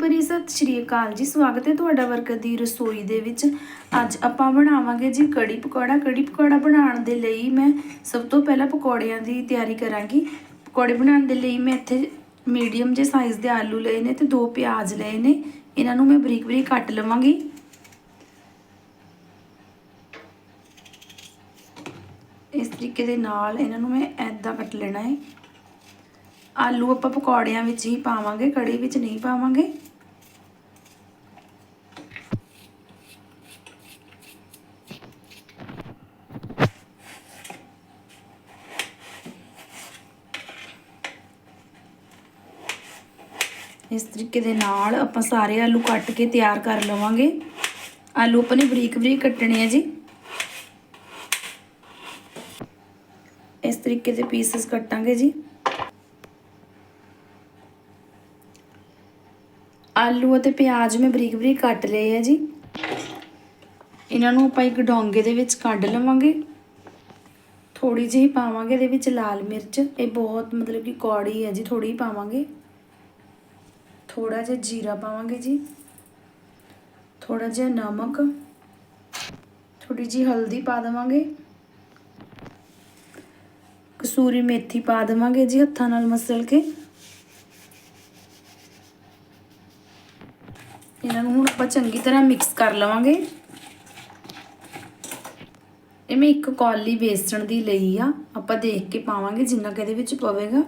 ਭਰੀ ਸਤਿ ਸ਼੍ਰੀ ਅਕਾਲ ਜੀ। ਸਵਾਗਤ ਹੈ ਤੁਹਾਡਾ ਵਰਗ ਦੀ ਰਸੋਈ ਦੇ ਵਿੱਚ। ਅੱਜ ਆਪਾਂ ਬਣਾਵਾਂਗੇ ਜੀ ਕੜੀ ਪਕੌੜਾ। ਕੜੀ ਪਕੌੜਾ ਬਣਾਉਣ ਦੇ ਲਈ ਮੈਂ ਸਭ ਤੋਂ ਪਹਿਲਾਂ ਪਕੌੜਿਆਂ ਦੀ ਤਿਆਰੀ ਕਰਾਂਗੀ। ਪਕੌੜੇ ਬਣਾਉਣ ਦੇ ਲਈ ਮੈਂ ਇੱਥੇ ਮੀਡੀਅਮ ਜੇ ਸਾਈਜ਼ ਦੇ ਆਲੂ ਲਏ ਨੇ ਤੇ ਦੋ ਪਿਆਜ਼ ਲਏ ਨੇ। ਇਹਨਾਂ ਨੂੰ ਮੈਂ ਬਰੀਕ ਬਰੀਕ ਕੱਟ ਲਵਾਂਗੀ। ਇਸ ਤਰੀਕੇ ਦੇ ਨਾਲ ਇਹਨਾਂ ਨੂੰ ਮੈਂ ਐਦਾਂ ਕੱਟ ਲੈਣਾ ਹੈ। ਆਲੂ ਆਪਾਂ ਪਕੌੜਿਆਂ ਵਿੱਚ ਹੀ ਪਾਵਾਂਗੇ ਕੜੀ ਵਿੱਚ ਨਹੀਂ ਪਾਵਾਂਗੇ। ਇਸ ਤਰੀਕੇ ਦੇ ਨਾਲ ਆਪਾਂ ਸਾਰੇ ਆਲੂ ਕੱਟ ਕੇ ਤਿਆਰ ਕਰ ਲਵਾਂਗੇ। ਆਲੂ ਆਪਾਂ ਨੇ ਬਰੀਕ ਬਰੀਕ ਕੱਟਣੇ ਆ ਜੀ। ਇਸ ਤਰੀਕੇ ਦੇ ਪੀਸਸ ਕੱਟਾਂਗੇ ਜੀ। ਆਲੂ ਅਤੇ ਪਿਆਜ਼ ਮੈਂ ਬਰੀਕ ਬਰੀਕ ਕੱਟ ਲਏ ਆ ਜੀ। ਇਹਨਾਂ ਨੂੰ ਆਪਾਂ ਇੱਕ ਡੋਂਗੇ ਦੇ ਵਿੱਚ ਕੱਢ ਲਵਾਂਗੇ। ਥੋੜੀ ਜਿਹੀ ਪਾਵਾਂਗੇ ਇਹਦੇ ਵਿੱਚ ਲਾਲ ਮਿਰਚ। ਇਹ ਬਹੁਤ ਮਤਲਬ ਕਿ ਕੌੜੀ ਹੈ ਜੀ ਥੋੜੀ ਪਾਵਾਂਗੇ। ਥੋੜਾ ਜਿਹਾ ਜੀਰਾ ਪਾਵਾਂਗੇ ਜੀ। ਥੋੜਾ ਜਿਹਾ ਨਮਕ। ਥੋੜੀ ਜਿਹੀ ਹਲਦੀ ਪਾ ਦੇਵਾਂਗੇ। ਕਸੂਰੀ ਮੇਥੀ ਪਾ ਦੇਵਾਂਗੇ ਜੀ ਹੱਥਾਂ ਨਾਲ ਮਸਲ ਕੇ। ਇਹਨਾਂ ਨੂੰ ਹੁਣ ਆਪਾਂ ਚੰਗੀ ਤਰ੍ਹਾਂ ਮਿਕਸ ਕਰ ਲਵਾਂਗੇ। ਇਹ ਮੈਂ ਇੱਕ ਕੌਲੀ ਬੇਸਣ ਦੀ ਲਈ ਆ। ਆਪਾਂ ਦੇਖ ਕੇ ਪਾਵਾਂਗੇ ਜਿੰਨਾ ਕਿ ਇਹਦੇ ਵਿੱਚ ਪਵੇਗਾ।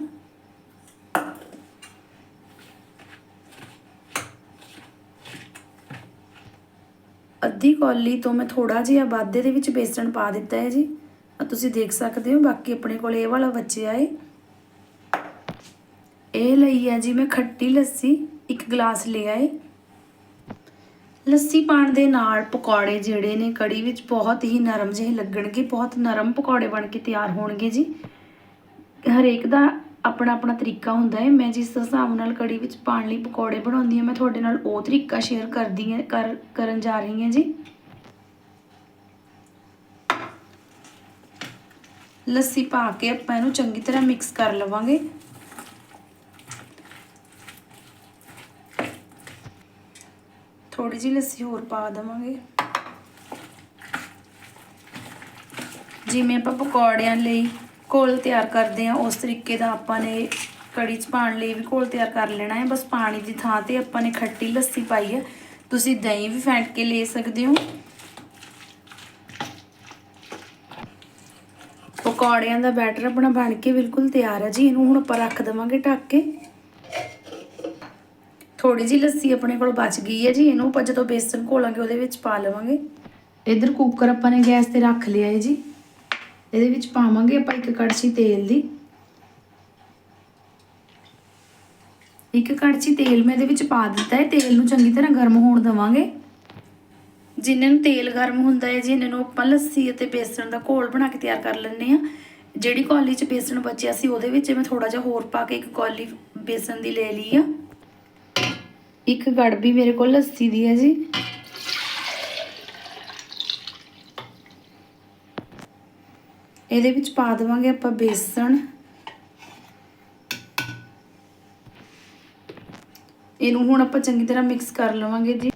ਅੱਧੀ ਕੌਲੀ ਤੋਂ ਮੈਂ ਥੋੜਾ ਜਿਹਾ ਵਾਧੇ ਦੇ ਵਿੱਚ ਬੇਸਣ ਪਾ ਦਿੱਤਾ ਹੈ ਜੀ। ਆ ਤੁਸੀਂ ਦੇਖ ਸਕਦੇ ਹੋ, ਬਾਕੀ ਆਪਣੇ ਕੋਲ ਇਹ ਵਾਲਾ ਬਚਿਆ ਹੈ ਇਹ ਲਈ ਹੈ ਜੀ ਮੈਂ ਖੱਟੀ ਲੱਸੀ, ਇੱਕ ਗਲਾਸ ਲਿਆ ਹੈ ਲੱਸੀ ਪਾਣ ਦੇ ਨਾਲ ਪਕੌੜੇ ਜਿਹੜੇ ਨੇ ਕੜੀ ਵਿੱਚ ਬਹੁਤ ਹੀ ਨਰਮ ਜਿਹੇ ਲੱਗਣਗੇ, ਬਹੁਤ ਨਰਮ ਪਕੌੜੇ ਬਣ ਕੇ ਤਿਆਰ ਹੋਣਗੇ ਜੀ। ਹਰੇਕ ਦਾ ਆਪਣਾ ਆਪਣਾ ਤਰੀਕਾ ਹੁੰਦਾ ਹੈ। ਮੈਂ ਜਿਸ ਹਿਸਾਬ ਨਾਲ ਕੜੀ ਵਿੱਚ ਪਾਣ ਲਈ ਪਕੌੜੇ ਬਣਾਉਂਦੀ ਹਾਂ, ਮੈਂ ਤੁਹਾਡੇ ਨਾਲ ਉਹ ਤਰੀਕਾ ਸ਼ੇਅਰ ਕਰਦੀ ਹਾਂ, ਕਰ, ਕਰਨ ਜਾ ਰਹੀ ਹਾਂ ਜੀ। ਲੱਸੀ ਪਾ ਕੇ ਆਪਾਂ ਇਹਨੂੰ ਚੰਗੀ ਤਰ੍ਹਾਂ ਮਿਕਸ ਕਰ ਲਵਾਂਗੇ। ਥੋੜੀ ਜਿਹੀ ਲੱਸੀ ਹੋਰ ਪਾ ਦੇਵਾਂਗੇ। ਜਿਵੇਂ ਆਪਾਂ ਪਕੌੜਿਆਂ ਲਈ ਘੋਲ ਤਿਆਰ ਕਰਦੇ ਆ ਉਸ ਤਰੀਕੇ ਦਾ ਆਪਾਂ ਨੇ ਕੜੀ ਚ ਪਾਣ ਲਈ ਵੀ ਘੋਲ ਤਿਆਰ ਕਰ ਲੈਣਾ ਹੈ। ਬਸ ਪਾਣੀ ਦੀ ਥਾਂ ਤੇ ਆਪਾਂ ਨੇ ਖੱਟੀ ਲੱਸੀ ਪਾਈ ਹੈ। ਤੁਸੀਂ ਦਹੀਂ ਵੀ ਫੈਂਟ ਕੇ ਲੈ ਸਕਦੇ ਹੋ। ਪਕੌੜਿਆਂ ਦਾ ਬੈਟਰ ਆਪਣਾ ਬਣ ਕੇ ਬਿਲਕੁਲ ਤਿਆਰ ਹੈ ਜੀ। ਇਹਨੂੰ ਹੁਣ ਆਪਾਂ ਰੱਖ ਦੇਵਾਂਗੇ ਢੱਕ ਕੇ। ਥੋੜੀ ਜੀ ਲੱਸੀ ਆਪਣੇ ਕੋਲ ਬਚ ਗਈ ਹੈ ਜੀ। ਇਹਨੂੰ ਆਪਾਂ ਜਦੋਂ ਬੇਸਨ ਘੋਲਾਂਗੇ, ਉਹਦੇ ਵਿੱਚ ਪਾ ਲਵਾਂਗੇ। ਇਧਰ ਕੁੱਕਰ ਆਪਾਂ ਨੇ ਗੈਸ ਤੇ ਰੱਖ ਲਿਆ ਹੈ ਜੀ। ਇਹਦੇ ਵਿੱਚ ਪਾਵਾਂਗੇ ਆਪਾਂ ਇੱਕ ਕੜਛੀ ਤੇਲ ਦੀ। ਇੱਕ ਕੜਛੀ ਤੇਲ ਮੈਂ ਇਹਦੇ ਵਿੱਚ ਪਾ ਦਿੱਤਾ ਹੈ। ਤੇਲ ਨੂੰ ਚੰਗੀ ਤਰ੍ਹਾਂ ਗਰਮ ਹੋਣ ਦੇਵਾਂਗੇ। ਜਿੰਨੇ ਨੂੰ ਤੇਲ ਗਰਮ ਹੁੰਦਾ ਹੈ ਜੀ ਇਹਨਾਂ ਨੂੰ ਆਪਾਂ ਲੱਸੀ ਅਤੇ ਬੇਸਣ ਦਾ ਘੋਲ ਬਣਾ ਕੇ ਤਿਆਰ ਕਰ ਲੈਂਦੇ ਆ ਜਿਹੜੀ ਕੌਲੀ 'ਚ ਬੇਸਣ ਬਚਿਆ ਸੀ, ਉਹਦੇ ਵਿੱਚ ਮੈਂ ਥੋੜਾ ਜਿਹਾ ਹੋਰ ਪਾ ਕੇ ਇੱਕ ਕੌਲੀ ਬੇਸਣ ਦੀ ਲੈ ਲਈ ਆ। ਇੱਕ ਗੜਬੀ ਮੇਰੇ ਕੋਲ ਲੱਸੀ ਦੀ ਹੈ ਜੀ। ਇਹਦੇ ਵਿੱਚ ਪਾ ਦੇਵਾਂਗੇ ਆਪਾਂ ਬੇਸਣ। ਇਹਨੂੰ ਹੁਣ ਆਪਾਂ ਚੰਗੀ ਤਰ੍ਹਾਂ ਮਿਕਸ ਕਰ ਲਵਾਂਗੇ ਜੀ।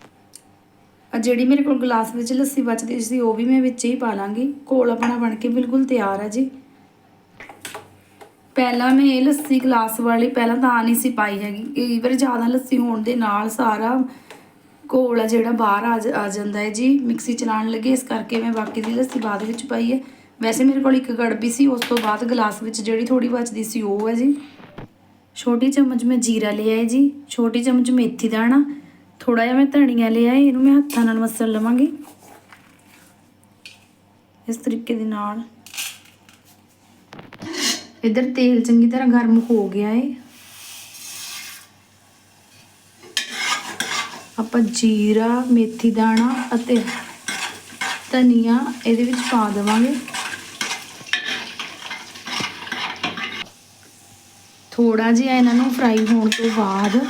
ਆ ਜਿਹੜੀ ਮੇਰੇ ਕੋਲ ਗਲਾਸ ਵਿੱਚ ਲੱਸੀ ਬਚਦੀ ਸੀ ਉਹ ਵੀ ਮੈਂ ਵਿੱਚ ਹੀ ਪਾ ਲਾਂਗੀ। ਘੋਲ ਆਪਣਾ ਬਣ ਕੇ ਬਿਲਕੁਲ ਤਿਆਰ ਹੈ ਜੀ। ਪਹਿਲਾਂ ਮੈਂ ਇਹ ਲੱਸੀ ਗਲਾਸ ਵਾਲੀ, ਪਹਿਲਾਂ ਤਾਂ ਨਹੀਂ ਸੀ ਪਾਈ ਹੈਗੀ। ਕਈ ਵਾਰ ਜ਼ਿਆਦਾ ਲੱਸੀ ਹੋਣ ਦੇ ਨਾਲ ਸਾਰਾ ਘੋਲ ਆ ਜਿਹੜਾ ਬਾਹਰ ਆ ਜ- ਆ ਜਾਂਦਾ ਹੈ ਜੀ, ਮਿਕਸੀ ਚਲਾਉਣ ਲੱਗੇ। ਇਸ ਕਰਕੇ ਮੈਂ ਬਾਕੀ ਦੀ ਲੱਸੀ ਬਾਅਦ ਵਿੱਚ ਪਾਈ ਹੈ। ਵੈਸੇ ਮੇਰੇ ਕੋਲ ਇੱਕ ਗੜਬੀ ਸੀ, ਉਸ ਤੋਂ ਬਾਅਦ ਗਲਾਸ ਵਿੱਚ ਜਿਹੜੀ ਥੋੜੀ ਬਚਦੀ ਸੀ ਉਹ ਹੈ ਜੀ। ਛੋਟੀ ਚਮਚ ਮੈਂ ਜੀਰਾ ਲਿਆ ਹੈ ਜੀ, ਛੋਟੀ ਚਮਚ ਮੇਥੀ ਦਾਣਾ ਥੋੜਾ ਜਿਹਾ ਮੈਂ ਧਨੀਆ ਲਿਆ ਹੈ, ਇਹਨੂੰ ਮੈਂ ਹੱਥਾਂ ਨਾਲ ਮਸਲ ਲਵਾਂਗੀ। ਇਸ ਤਰੀਕੇ ਦੇ ਨਾਲ। ਇਧਰ ਤੇਲ ਚੰਗੀ ਤਰ੍ਹਾਂ ਗਰਮ ਹੋ ਗਿਆ ਹੈ। ਆਪਾਂ ਜੀਰਾ, ਮੇਥੀ ਦਾਣਾ ਅਤੇ ਧਨੀਆ ਇਹਦੇ ਵਿੱਚ ਪਾ ਦੇਵਾਂਗੇ। ਥੋੜਾ ਜਿਹਾ ਇਹਨਾਂ ਨੂੰ ਫਰਾਈ ਹੋਣ ਤੋਂ ਬਾਅਦ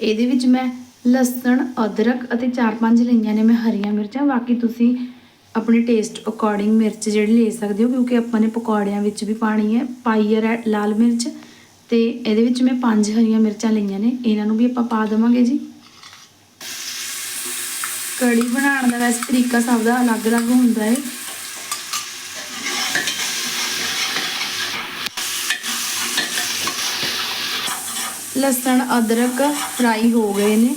ਇਹਦੇ ਵਿੱਚ ਮੈਂ ਲਸਣ, ਅਦਰਕ ਅਤੇ 4-5 ਲਈਆਂ ਨੇ, ਮੈਂ ਹਰੀਆਂ ਮਿਰਚਾਂ। ਬਾਕੀ ਤੁਸੀਂ ਆਪਣੇ ਟੇਸਟ ਅਕੋਰਡਿੰਗ ਮਿਰਚ ਜਿਹੜੀ ਲੈ ਸਕਦੇ ਹੋ, ਕਿਉਂਕਿ ਆਪਾਂ ਨੇ ਪਕੌੜਿਆਂ ਵਿੱਚ ਵੀ ਪਾਣੀ ਹੈ, ਪਾਈ ਹੈ ਰੈ- ਲਾਲ ਮਿਰਚ ਤੇ ਇਹਦੇ ਵਿੱਚ ਮੈਂ ਪੰਜ ਹਰੀਆਂ ਮਿਰਚਾਂ ਲਈਆਂ ਨੇ। ਇਹਨਾਂ ਨੂੰ ਵੀ ਆਪਾਂ ਪਾ ਦੇਵਾਂਗੇ ਜੀ। ਕੜੀ ਬਣਾਉਣ ਦਾ ਵੈਸੇ ਤਰੀਕਾ ਸਭ ਦਾ ਅਲੱਗ-ਅਲੱਗ ਹੁੰਦਾ ਹੈ। ਲਸਣ, ਅਦਰਕ ਫਰਾਈ ਹੋ ਗਏ ਨੇ।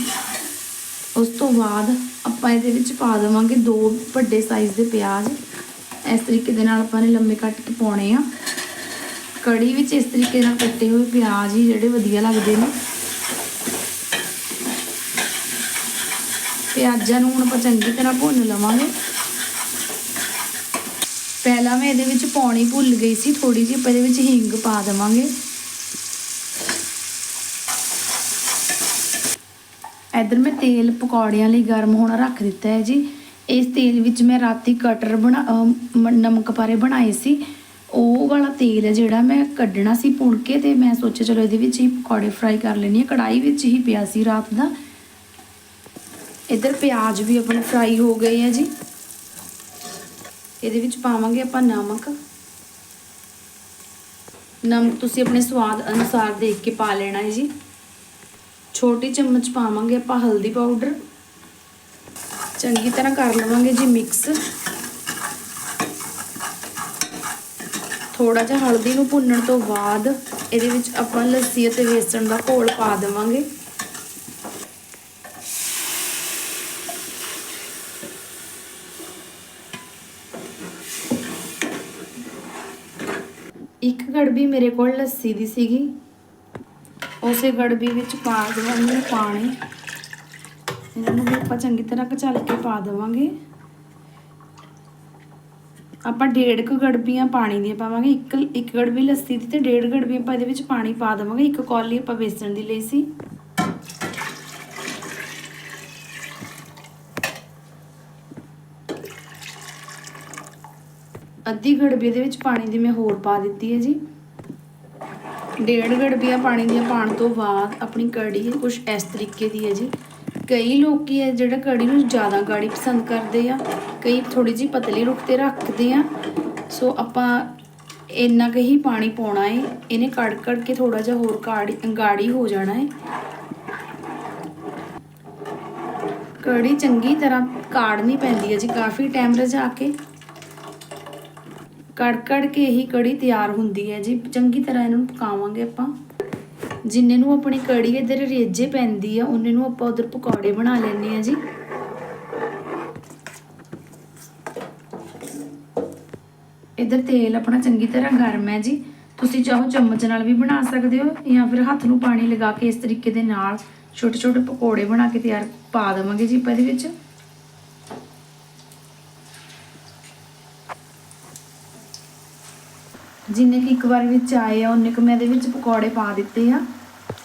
ਉਸ ਤੋਂ ਬਾਅਦ ਆਪਾਂ ਇਹਦੇ ਵਿੱਚ ਪਾ ਦੇਵਾਂਗੇ ਦੋ ਵੱਡੇ ਸਾਈਜ਼ ਦੇ ਪਿਆਜ਼। ਇਸ ਤਰੀਕੇ ਦੇ ਨਾਲ ਆਪਾਂ ਨੇ ਲੰਮੇ ਕੱਟ ਕੇ ਪਾਉਣੇ ਆ। ਕੜੀ ਵਿੱਚ ਇਸ ਤਰੀਕੇ ਨਾਲ ਕੱਟੇ ਹੋਏ ਪਿਆਜ਼ ਹੀ ਜਿਹੜੇ ਵਧੀਆ ਲੱਗਦੇ ਨੇ। ਪਿਆਜ਼ਾਂ ਨੂੰ ਹੁਣ ਆਪਾਂ ਚੰਗੀ ਤਰ੍ਹਾਂ ਭੁੰਨ ਲਵਾਂਗੇ। ਪਹਿਲਾਂ ਮੈਂ ਇਹਦੇ ਵਿੱਚ ਪਾਉਣੀ ਭੁੱਲ ਗਈ ਸੀ ਥੋੜੀ ਜਿਹੀ ਆਪਾਂ ਇਹਦੇ ਵਿੱਚ ਹਿੰਗ ਪਾ ਦੇਵਾਂਗੇ। ਇਧਰ ਮੈਂ ਤੇਲ ਪਕੌੜਿਆਂ ਲਈ ਗਰਮ ਹੋਣਾ ਰੱਖ ਦਿੱਤਾ ਹੈ ਜੀ। ਇਸ ਤੇਲ ਵਿੱਚ ਮੈਂ ਰਾਤੀ ਕਟਰ ਬਣਾ ਨਮਕ ਪਾਰੇ ਬਣਾਏ ਸੀ। ਉਹ ਵਾਲਾ ਤੇਲ ਹੈ ਜਿਹੜਾ ਮੈਂ ਕੱਢਣਾ ਸੀ ਭੁਣ ਕੇ ਤੇ ਮੈਂ ਸੋਚਿਆ ਚਲੋ ਇਹਦੇ ਵਿੱਚ ਹੀ ਪਕੌੜੇ ਫਰਾਈ ਕਰ ਲੈਣੀ ਹੈ। ਕੜਾਈ ਵਿੱਚ ਹੀ ਪਿਆ ਸੀ ਰਾਤ ਦਾ। ਇਧਰ ਪਿਆਜ਼ ਵੀ ਆਪਣੇ ਫਰਾਈ ਹੋ ਗਏ ਆ ਜੀ। ਇਹਦੇ ਵਿੱਚ ਪਾਵਾਂਗੇ ਆਪਾਂ ਨਮਕ। ਨਮਕ ਤੁਸੀਂ ਆਪਣੇ ਸਵਾਦ ਅਨੁਸਾਰ ਦੇਖ ਕੇ ਪਾ ਲੈਣਾ ਹੈ ਜੀ। ਛੋਟੀ ਚਮਚ ਪਾਵਾਂਗੇ ਆਪਾਂ ਹਲਦੀ ਪਾਊਡਰ। ਚੰਗੀ ਤਰ੍ਹਾਂ ਕਰ ਲਵਾਂਗੇ ਜੀ ਮਿਕਸ ਥੋੜਾ ਜਿਹਾ ਹਲਦੀ ਨੂੰ ਭੁੰਨਣ ਤੋਂ ਬਾਅਦ ਇਹਦੇ ਵਿੱਚ ਆਪਾਂ ਲੱਸੀ ਅਤੇ ਵੇਸਣ ਦਾ ਘੋਲ ਪਾ ਦੇਵਾਂਗੇ। ਇੱਕ ਗੜਬੀ ਮੇਰੇ ਕੋਲ ਲੱਸੀ ਦੀ ਸੀਗੀ। ਉਸੇ ਗੜਬੀ ਵਿੱਚ ਪਾ ਦੇਵਾਂਗੇ ਪਾਣੀ। ਇਹਨਾਂ ਨੂੰ ਵੀ ਆਪਾਂ ਚੰਗੀ ਤਰ੍ਹਾਂ ਕਚਲ ਕੇ ਪਾ ਦੇਵਾਂਗੇ। ਆਪਾਂ ਡੇਢ ਕੁ ਗੜਬੀਆਂ ਪਾਣੀ ਦੀਆਂ ਪਾਵਾਂਗੇ। ਇੱਕ ਇੱਕ ਗੜਬੀ ਲੱਸੀ ਦੀ ਤੇ ਡੇਢ ਗੜਬੀ ਆਪਾਂ ਇਹਦੇ ਵਿੱਚ ਪਾਣੀ ਪਾ ਦੇਵਾਂਗੇ। ਇੱਕ ਕੌਲੀ ਆਪਾਂ ਬੇਸਣ ਦੀ ਲਈ ਸੀ। ਅੱਧੀ ਗੜਬੀ ਦੇ ਵਿੱਚ ਪਾਣੀ ਦੀ ਮੈਂ ਹੋਰ ਪਾ ਦਿੱਤੀ ਹੈ ਜੀ। ਡੇਢ ਗੜਬੀਆਂ ਪਾਣੀ ਦੀਆਂ ਪਾਣ ਤੋਂ ਬਾਅਦ ਆਪਣੀ ਕੜੀ ਕੁਝ ਇਸ ਤਰੀਕੇ ਦੀ ਹੈ ਜੀ। ਕਈ ਲੋਕੀ ਹੈ ਜਿਹੜਾ ਕੜੀ ਨੂੰ ਜ਼ਿਆਦਾ ਗਾੜੀ ਪਸੰਦ ਕਰਦੇ ਆ, ਕਈ ਥੋੜੀ ਜਿਹੀ ਪਤਲੀ ਰੁੱਖ ਤੇ ਰੱਖਦੇ ਆ। ਸੋ ਆਪਾਂ ਇੰਨਾ ਕੁ ਹੀ ਪਾਣੀ ਪਾਉਣਾ ਏ, ਇਹਨੇ ਕੜ ਕੜ ਕੇ ਥੋੜਾ ਜਿਹਾ ਹੋਰ ਕਾੜੀ, ਗਾੜੀ ਹੋ ਜਾਣਾ ਏ। ਕੜੀ ਚੰਗੀ ਤਰ੍ਹਾਂ ਕਾੜਨੀ ਪੈਂਦੀ ਹੈ ਜੀ, ਕਾਫੀ ਟਾਈਮ ਰਜਾ ਕੇ। ਕੜ ਕੜ ਕੇ ਹੀ ਕੜੀ ਤਿਆਰ ਹੁੰਦੀ ਹੈ ਜੀ। ਚੰਗੀ ਤਰ੍ਹਾਂ ਇਹਨੂੰ ਪਕਾਵਾਂਗੇ ਆਪਾਂ। ਜਿੰਨੇ ਨੂੰ ਆਪਣੀ ਕੜੀ ਇਧਰ ਰੇਜੇ ਪੈਂਦੀ ਆ, ਉਹਨੇ ਨੂੰ ਆਪਾਂ ਉਧਰ ਪਕੌੜੇ ਬਣਾ ਲੈਣੇ ਆ ਜੀ। ਇਧਰ ਤੇਲ ਆਪਣਾ ਚੰਗੀ ਤਰ੍ਹਾਂ ਗਰਮ ਹੈ ਜੀ। ਤੁਸੀਂ ਚਾਹੋ ਚਮਚ ਨਾਲ ਵੀ ਬਣਾ ਸਕਦੇ ਹੋ ਜਾਂ ਫਿਰ ਹੱਥ ਨੂੰ ਪਾਣੀ ਲਗਾ ਕੇ ਇਸ ਤਰੀਕੇ ਦੇ ਨਾਲ ਛੋਟੇ ਛੋਟੇ ਪਕੌੜੇ ਬਣਾ ਕੇ ਤਿਆਰ ਪਾ ਦੇਵਾਂਗੇ ਜੀ ਆਪਾਂ ਇਹਦੇ ਵਿੱਚ। ਜਿੰਨੇ ਕਿ ਇੱਕ ਵਾਰ ਵਿੱਚ ਆਏ ਆ, ਉਹਨੇ ਕੁ ਮੈਂ ਇਹਦੇ ਵਿੱਚ ਪਕੌੜੇ ਪਾ ਦਿੱਤੇ ਆ।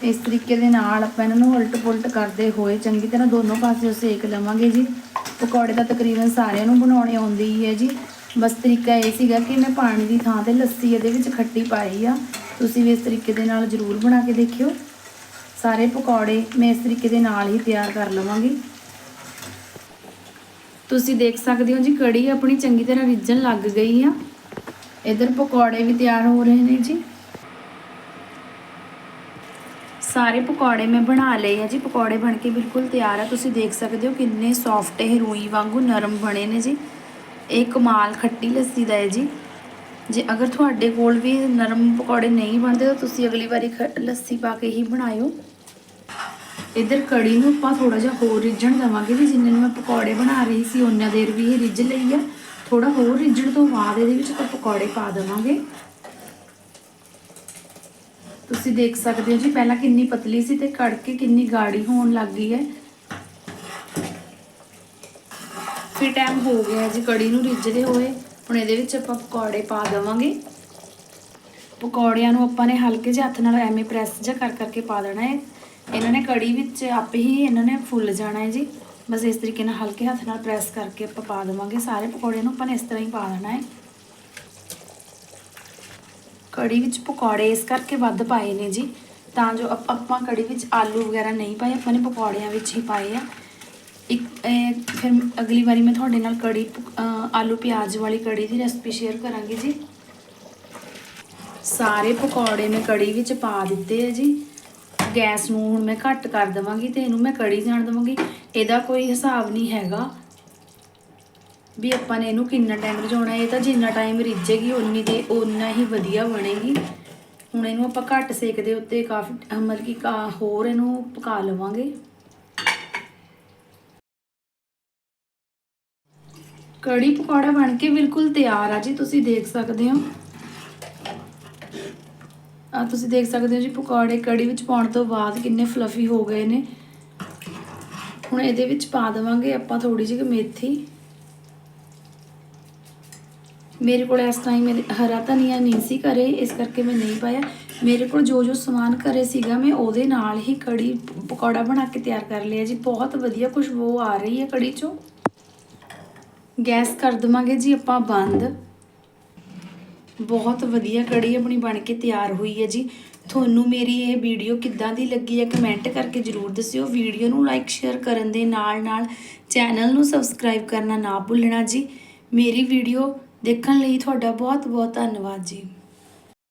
ਇਸ ਤਰੀਕੇ ਦੇ ਨਾਲ ਆਪਾਂ ਇਹਨਾਂ ਨੂੰ ਉਲਟ ਪੁਲਟ ਕਰਦੇ ਹੋਏ ਚੰਗੀ ਤਰ੍ਹਾਂ ਦੋਨੋਂ ਪਾਸੇ ਸੇਕ ਲਵਾਂਗੇ ਜੀ। ਪਕੌੜੇ ਤਾਂ ਤਕਰੀਬਨ ਸਾਰਿਆਂ ਨੂੰ ਬਣਾਉਣੇ ਆਉਂਦੇ ਹੀ ਹੈ ਜੀ। ਬਸ ਤਰੀਕਾ ਇਹ ਸੀਗਾ ਕਿ ਮੈਂ ਪਾਣੀ ਦੀ ਥਾਂ ਤੇ ਲੱਸੀ ਇਹਦੇ ਵਿੱਚ ਖੱਟੀ ਪਾਈ ਆ। ਤੁਸੀਂ ਵੀ ਇਸ ਤਰੀਕੇ ਦੇ ਨਾਲ ਜ਼ਰੂਰ ਬਣਾ ਕੇ ਦੇਖਿਓ। ਸਾਰੇ ਪਕੌੜੇ ਮੈਂ ਇਸ ਤਰੀਕੇ ਦੇ ਨਾਲ ਹੀ ਤਿਆਰ ਕਰ ਲਵਾਂਗੀ। ਤੁਸੀਂ ਦੇਖ ਸਕਦੇ ਹੋ ਜੀ, ਕੜੀ ਆਪਣੀ ਚੰਗੀ ਤਰ੍ਹਾਂ ਰਿੱਝਣ ਲੱਗ ਗਈ ਆ। ਇਧਰ ਪਕੌੜੇ ਵੀ ਤਿਆਰ ਹੋ ਰਹੇ ਨੇ ਜੀ। ਸਾਰੇ ਪਕੌੜੇ ਮੈਂ ਬਣਾ ਲਏ ਆ ਜੀ। ਪਕੌੜੇ ਬਣ ਕੇ ਬਿਲਕੁਲ ਤਿਆਰ ਆ। ਤੁਸੀਂ ਦੇਖ ਸਕਦੇ ਹੋ ਕਿੰਨੇ ਸੌਫਟ ਇਹ ਰੂਈ ਵਾਂਗੂ ਨਰਮ ਬਣੇ ਨੇ ਜੀ। ਇਹ ਕਮਾਲ ਖੱਟੀ ਲੱਸੀ ਦਾ ਹੈ ਜੀ। ਜੇ ਅਗਰ ਤੁਹਾਡੇ ਕੋਲ ਵੀ ਨਰਮ ਪਕੌੜੇ ਨਹੀਂ ਬਣਦੇ ਤਾਂ ਤੁਸੀਂ ਅਗਲੀ ਵਾਰੀ ਖ- ਲੱਸੀ ਪਾ ਕੇ ਹੀ ਬਣਾਇਓ। ਇਧਰ ਕੜੀ ਨੂੰ ਆਪਾਂ ਥੋੜਾ ਜਿਹਾ ਹੋਰ ਰਿੱਝਣ ਦੇਵਾਂਗੇ ਜੀ। ਜਿੰਨੇ ਨੂੰ ਮੈਂ ਪਕੌੜੇ ਬਣਾ ਰਹੀ ਸੀ ਉਹਨਾਂ ਦੇਰ ਵੀ ਇਹ ਰਿੱਝ ਲਈ ਆ। ਥੋੜਾ ਹੋਰ ਰਿੱਝਣ ਤੋਂ ਬਾਅਦ ਇਹਦੇ ਵਿੱਚ ਆਪਾਂ ਪਕੌੜੇ ਪਾ ਦੇਵਾਂਗੇ। ਤੁਸੀਂ ਦੇਖ ਸਕਦੇ ਹੋ ਜੀ, ਪਹਿਲਾਂ ਕਿੰਨੀ ਪਤਲੀ ਸੀ ਤੇ ਕੜ ਕੇ ਕਿੰਨੀ ਗਾੜੀ ਹੋਣ ਲੱਗ ਗਈ ਹੈ। ਫਿਰ ਟਾਈਮ ਹੋ ਗਿਆ ਜੀ ਕੜੀ ਨੂੰ ਰਿੱਝਦੇ ਹੋਏ। ਹੁਣ ਇਹਦੇ ਵਿੱਚ ਆਪਾਂ ਪਕੌੜੇ ਪਾ ਦੇਵਾਂਗੇ। ਪਕੌੜਿਆਂ ਨੂੰ ਆਪਾਂ ਨੇ ਹਲਕੇ ਜਿਹੇ ਹੱਥ ਨਾਲ ਐਵੇਂ ਪ੍ਰੈਸ ਜਿਹਾ ਕਰ ਕਰਕੇ ਪਾ ਦੇਣਾ ਹੈ। ਇਹਨਾਂ ਨੇ ਕੜੀ ਵਿੱਚ ਆਪੇ ਹੀ ਇਹਨਾਂ ਨੇ ਫੁੱਲ ਜਾਣਾ ਹੈ ਜੀ। ਬਸ ਇਸ ਤਰੀਕੇ ਨਾਲ ਹਲਕੇ ਹੱਥ ਨਾਲ ਪ੍ਰੈਸ ਕਰਕੇ ਆਪਾਂ ਪਾ ਦੇਵਾਂਗੇ। ਸਾਰੇ ਪਕੌੜੇ ਨੂੰ ਆਪਾਂ ਨੇ ਇਸ ਤਰ੍ਹਾਂ ਹੀ ਪਾ ਦੇਣਾ ਹੈ। ਕੜੀ ਵਿੱਚ ਪਕੌੜੇ ਇਸ ਕਰਕੇ ਵੱਧ ਪਾਏ ਨੇ ਜੀ, ਤਾਂ ਜੋ ਆਪਾਂ ਕੜੀ ਵਿੱਚ ਆਲੂ ਵਗੈਰਾ ਨਹੀਂ ਪਾਏ, ਆਪਾਂ ਨੇ ਪਕੌੜਿਆਂ ਵਿੱਚ ਹੀ ਪਾਏ ਆ। ਇੱਕ ਫਿਰ ਅਗਲੀ ਵਾਰੀ ਮੈਂ ਤੁਹਾਡੇ ਨਾਲ ਕੜੀ ਪਕ- ਆਲੂ ਪਿਆਜ਼ ਵਾਲੀ ਕੜੀ ਦੀ ਰੈਸਪੀ ਸ਼ੇਅਰ ਕਰਾਂਗੀ ਜੀ। ਸਾਰੇ ਪਕੌੜੇ ਮੈਂ ਕੜੀ ਵਿੱਚ ਪਾ ਦਿੱਤੇ ਆ ਜੀ। ਗੈਸ ਨੂੰ ਹੁਣ ਮੈਂ ਘੱਟ ਕਰ ਦੇਵਾਂਗੀ ਤੇ ਇਹਨੂੰ ਮੈਂ ਕੜੀ ਜਾਣ ਦੇਵਾਂਗੀ। ਇਹਦਾ ਕੋਈ ਹਿਸਾਬ ਨਹੀਂ ਹੈਗਾ। ਵੀ ਆਪਾਂ ਨੇ ਇਹਨੂੰ ਕਿੰਨਾ ਟਾਈਮ ਰਝਾਉਣਾ ਇਹ ਤਾਂ ਜਿੰਨਾ ਟਾਈਮ ਰਿੱਝੇਗੀ ਉਨੀ ਦੇ ਉਨਾ ਹੀ ਵਧੀਆ ਬਣੇਗੀ। ਹੁਣ ਇਹਨੂੰ ਆਪਾਂ ਘੱਟ ਸੇਕ ਦੇ ਉੱਤੇ ਕਾਫੀ, ਮਤਲਬ ਕਿ ਕਾ- ਹੋਰ ਇਹਨੂੰ ਪਕਾ ਲਵਾਂਗੇ। ਕੜੀ ਪਕੌੜਾ ਬਣ ਕੇ ਬਿਲਕੁਲ ਤਿਆਰ ਆ ਜੀ, ਤੁਸੀਂ ਦੇਖ ਸਕਦੇ ਹੋ। ਆ ਤੁਸੀਂ ਦੇਖ ਸਕਦੇ ਹੋ ਜੀ ਪਕੌੜੇ ਕੜੀ ਵਿੱਚ ਪਾਉਣ ਤੋਂ ਬਾਅਦ ਕਿੰਨੇ ਫਲਫੀ ਹੋ ਗਏ ਨੇ। ਹੁਣ ਇਹਦੇ ਵਿੱਚ ਪਾ ਦੇਵਾਂਗੇ ਆਪਾਂ ਥੋੜੀ ਜਿਹੀ ਮੇਥੀ। ਮੇਰੇ ਕੋਲ ਇਸ ਟਾਈਮ ਮੇਰੇ ਹਰਾ ਧਨੀਆ ਨਹੀਂ ਸੀ ਘਰੇ, ਇਸ ਕਰਕੇ ਮੈਂ ਨਹੀਂ ਪਾਇਆ। ਮੇਰੇ ਕੋਲ ਜੋ ਜੋ ਸਮਾਨ ਘਰੇ ਸੀਗਾ, ਮੈਂ ਉਹਦੇ ਨਾਲ ਹੀ ਕੜੀ ਪਕੌੜਾ ਬਣਾ ਕੇ ਤਿਆਰ ਕਰ ਲਿਆ ਜੀ। ਬਹੁਤ ਵਧੀਆ ਖੁਸ਼ਬੂ ਆ ਰਹੀ ਹੈ ਕੜੀ ਚੋਂ। ਗੈਸ ਕਰ ਦਵਾਂਗੇ ਜੀ ਆਪਾਂ ਬੰਦ। ਬਹੁਤ ਵਧੀਆ ਕੜੀ ਆਪਣੀ ਬਣ ਕੇ ਤਿਆਰ ਹੋਈ ਹੈ ਜੀ। ਤੁਹਾਨੂੰ ਮੇਰੀ ਇਹ ਵੀਡੀਓ ਕਿੱਦਾਂ ਦੀ ਲੱਗੀ ਹੈ ਕਮੈਂਟ ਕਰਕੇ ਜਰੂਰ ਦੱਸਿਓ। ਵੀਡੀਓ ਨੂੰ ਲਾਈਕ ਸ਼ੇਅਰ ਕਰਨ ਦੇ ਨਾਲ ਨਾਲ ਚੈਨਲ ਨੂੰ ਸਬਸਕ੍ਰਾਈਬ ਕਰਨਾ ਨਾ ਭੁੱਲਣਾ ਜੀ। ਮੇਰੀ ਵੀਡੀਓ ਦੇਖਣ ਲਈ ਤੁਹਾਡਾ ਬਹੁਤ ਬਹੁਤ ਧੰਨਵਾਦ ਜੀ।